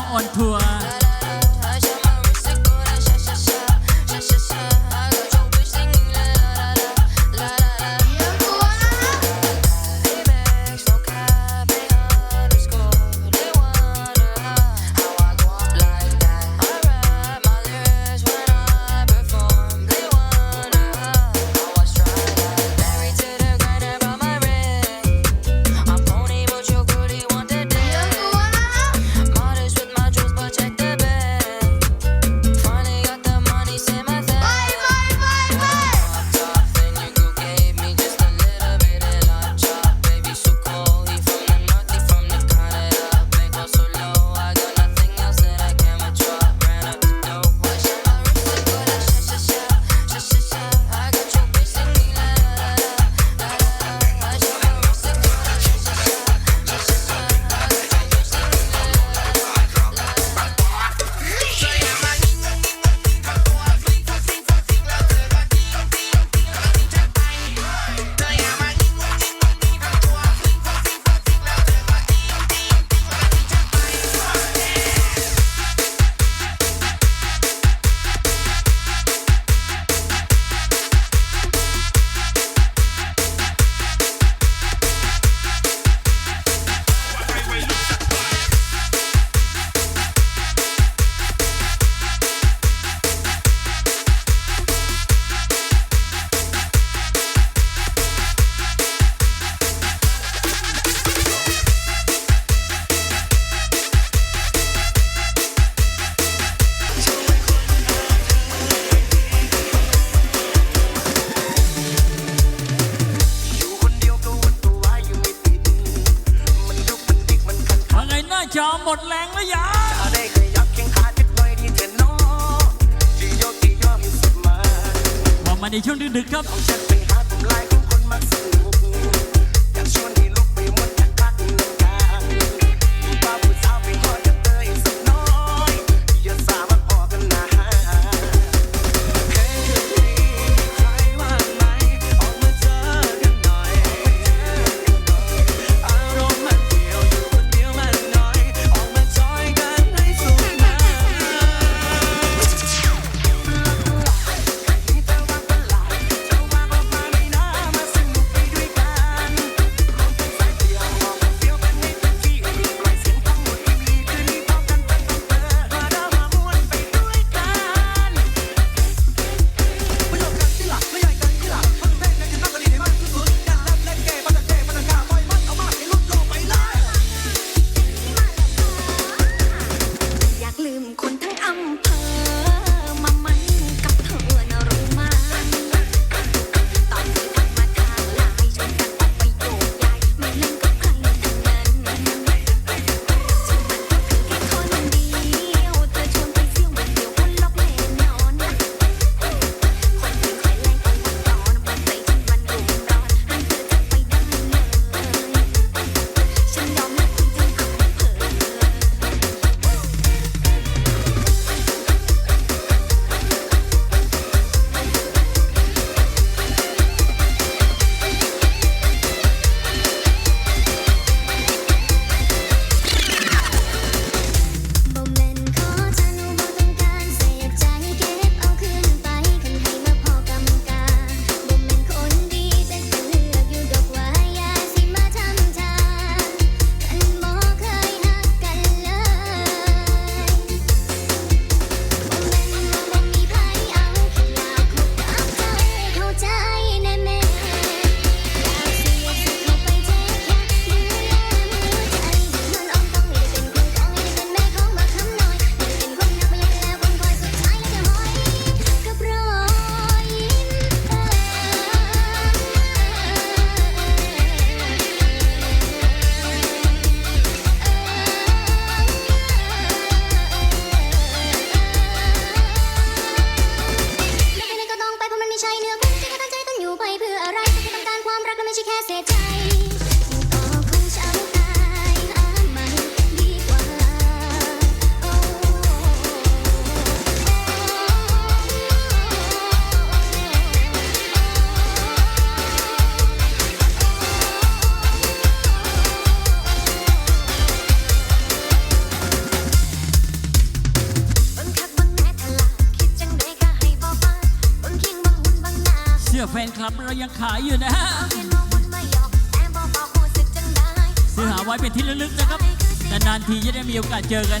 อาร์มซาวออนทัวร์ ช่ นคลับเรายังขายอยู่นะฮะซื้อหาไว้เป็นที่ระลึกนะครับ นานๆทีจะได้มีโอกาสเจอกัน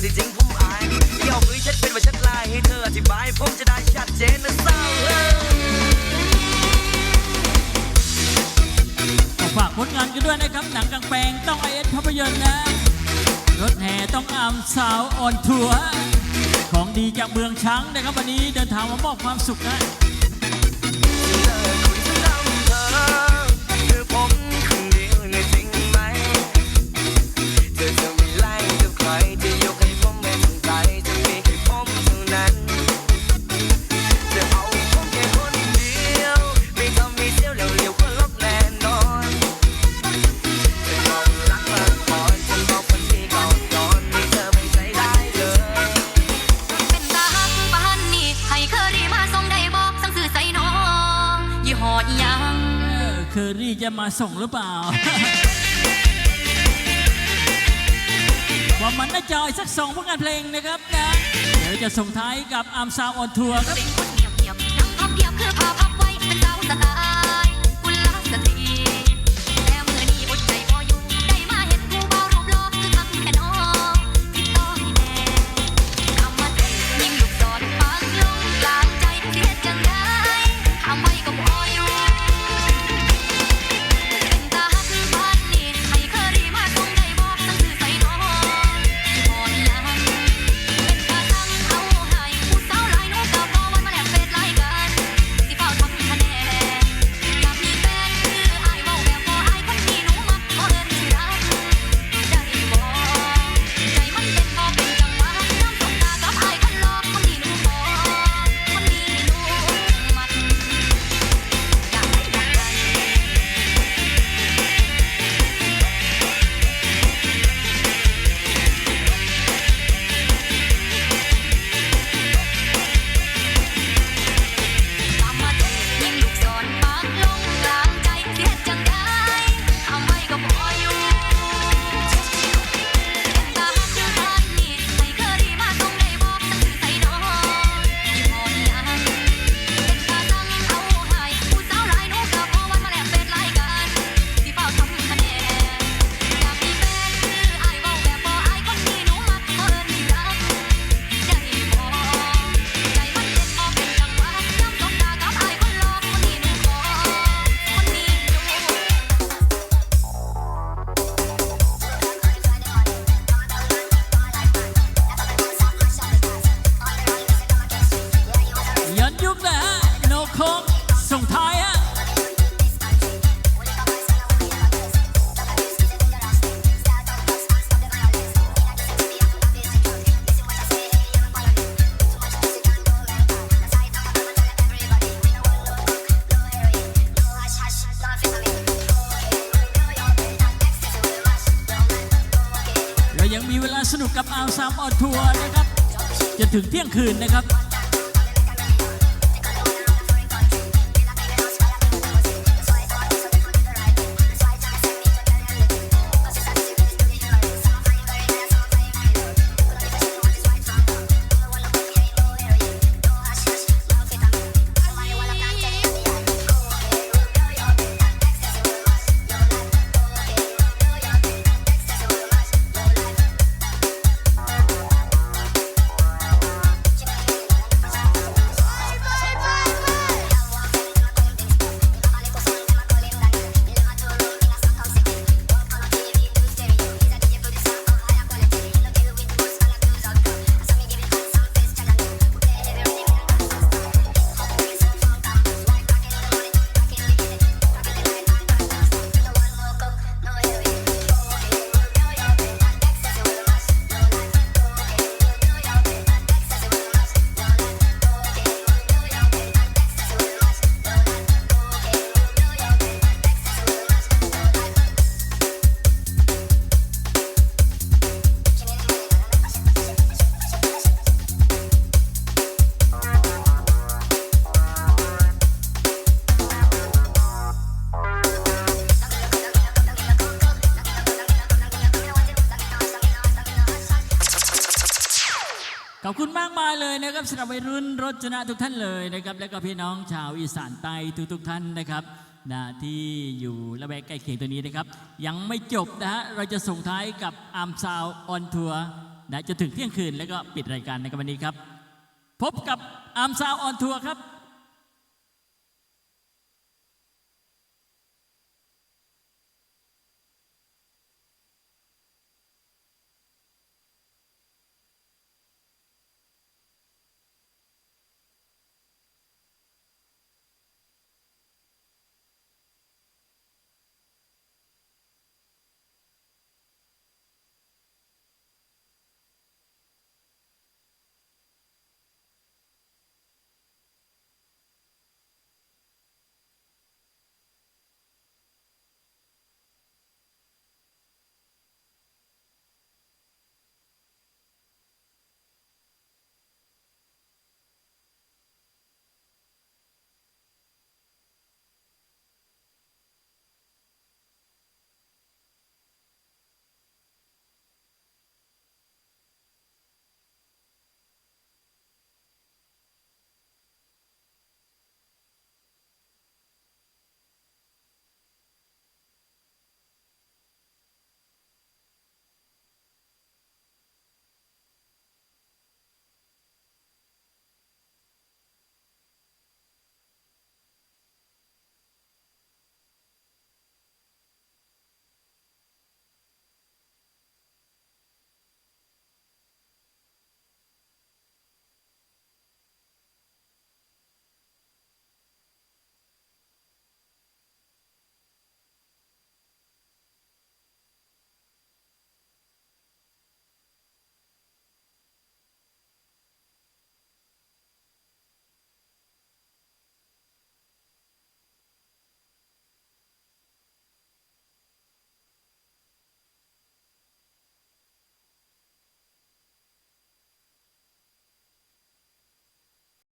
แต่ที่จริงผมอายเกี่ยวมือชัดเป็นว่าชัดลายให้เธออธิบายผมจะได้ชัดเจนนะเศร้าฝากผลงานกันด้วยนะครับ หนังกลางแปลงต้องไอเอสภาพยนตร์นะ รถแห่ต้องอามสาวออนทัวร์ของดีจากเมืองช้างนะครับวันนี้เดินทางมามอบความสุขนะ ส่งหรือเปล่าว่ามันน่าจอยสักสองผลงานเพลงนะครับนะ เดี๋ยวจะส่งท้ายกับอัมซาวออนทัวร์ครับ ยังมีเวลาสนุกกับอาสามออนทัวร์นะครับจะถึงเที่ยงคืนนะครับับสำหรับวัยรุ่นรถชนะทุกท่านเลยนะครับ และก็พี่น้องชาวอีสานใต้ทุกๆท่านนะครับนะที่อยู่ระแวกใกล้เคียงตัวนี้นะครับ ยังไม่จบนะฮะเราจะส่งท้ายกับอามซาวออนทัวร์นะจะถึงเที่ยงคืนแล้วก็ปิดรายการในวันนี้ครับ พบกับอามซาวออนทัวร์ครับ